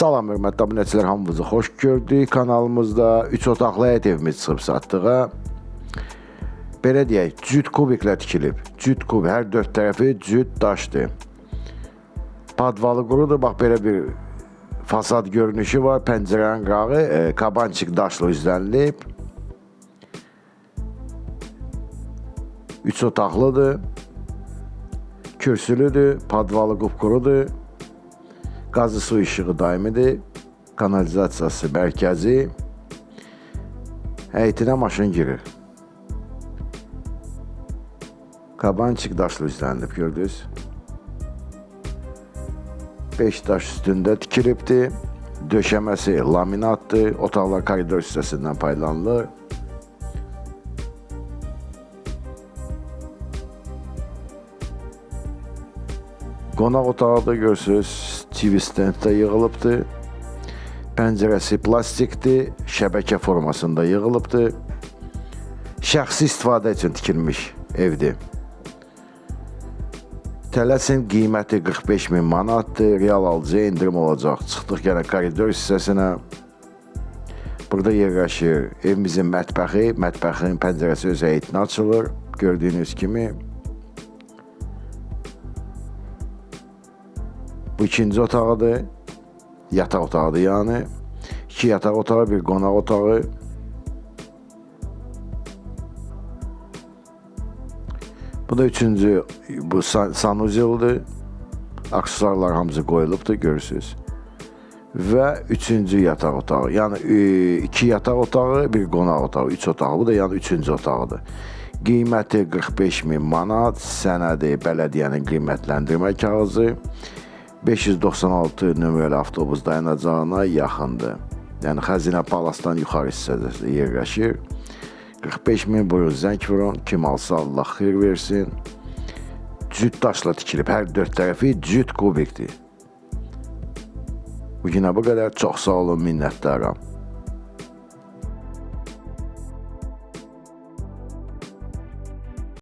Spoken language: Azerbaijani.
Salam hörmətli abunəçilər, hamınızı xoş gördük. Kanalımızda 3 otaqlı həyət evimiz çıxıb satdığa. Belə deyək, cüt kubiklə tikilib. Cüt kub, hər dörd tərəfi cüt daşdır. Padvalı qurudur, bax belə bir fasad görünüşü var. Pəncərənin qağı e, kabançıq daşla üzlənilib. 3 otaqlıdır. Kürsülüdür, padvalı qupqurudur. Qazı su işığı daimidir. Kanalizasiyası mərkəzi. Həyətinə maşın girir. Kabançıq daşla üzlənilib, gördünüz? 5 daş üstündə tikilibdir. Döşəməsi laminatdır. Otaqlar koridor hissəsindən paylanılır. Qonaq otağı da görürsüz, TV stenddə yığılıbdır. Pəncərəsi plastikdir, şəbəkə formasında yığılıbdır. Şəxsi istifadə üçün tikilmiş evdir. Tələsin qiyməti 45 min manatdır. Real alıcıya indirim olacaq. Çıxdıq yenə koridor hissəsinə. Burada yerləşir evimizin mətbəxi. Mətbəxin pəncərəsi öz həyətinə açılır. Gördüyünüz kimi. Bu ikinci otağıdır. Yataq otağıdır yəni. İki yataq otağı, bir qonaq otağı. Bu da üçüncü bu san- sanuzeldir. Aksesuarlar hamısı qoyulubdur, görürsüz. Və üçüncü yataq otağı. Yəni e, iki yataq otağı, bir qonaq otağı, üç otağı. Bu da yəni üçüncü otağıdır. Qiyməti 45 min manat, sənədi bələdiyyənin qiymətləndirmə kağızı 596 nömrəli avtobus dayanacağına yaxındır. Yəni Xəzinə Palasdan yuxarı hissədə yerləşir. 45 min buyurun zəng vurun. Kim alsa Allah xeyir versin. Cüt daşla tikilib. Hər dörd tərəfi cüt kubikdir. Bu günə bu qədər. Çox sağ olun, minnətdaram.